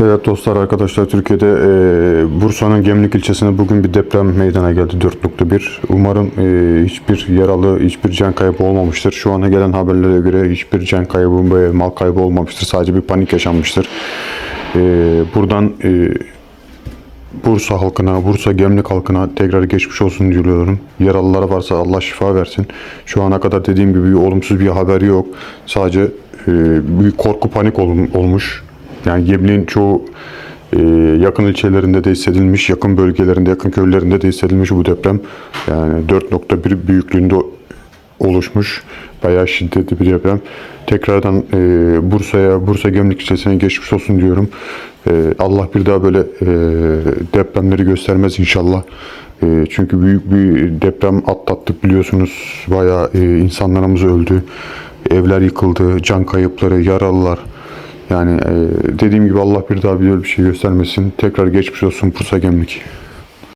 Evet dostlar arkadaşlar Türkiye'de e, Bursa'nın Gemlik ilçesinde bugün bir deprem meydana geldi 4.1. Umarım e, hiçbir yaralı, hiçbir can kaybı olmamıştır. Şu ana gelen haberlere göre hiçbir can kaybı ve mal kaybı olmamıştır. Sadece bir panik yaşanmıştır. E, buradan e, Bursa halkına, Bursa Gemlik halkına tekrar geçmiş olsun diliyorum. Yaralılara varsa Allah şifa versin. Şu ana kadar dediğim gibi olumsuz bir haber yok. Sadece e, bir korku panik ol- olmuş. Yani Gemlik'in çoğu e, yakın ilçelerinde de hissedilmiş, yakın bölgelerinde, yakın köylerinde de hissedilmiş bu deprem. Yani 4.1 büyüklüğünde oluşmuş. Bayağı şiddetli bir deprem. Tekrardan e, Bursa'ya, Bursa Gemlik ilçesine geçmiş olsun diyorum. E, Allah bir daha böyle e, depremleri göstermez inşallah. E, çünkü büyük bir deprem atlattık biliyorsunuz. Bayağı e, insanlarımız öldü. Evler yıkıldı, can kayıpları, yaralılar. Yani e, dediğim gibi Allah bir daha böyle bir şey göstermesin. Tekrar geçmiş olsun Bursa Gemlik.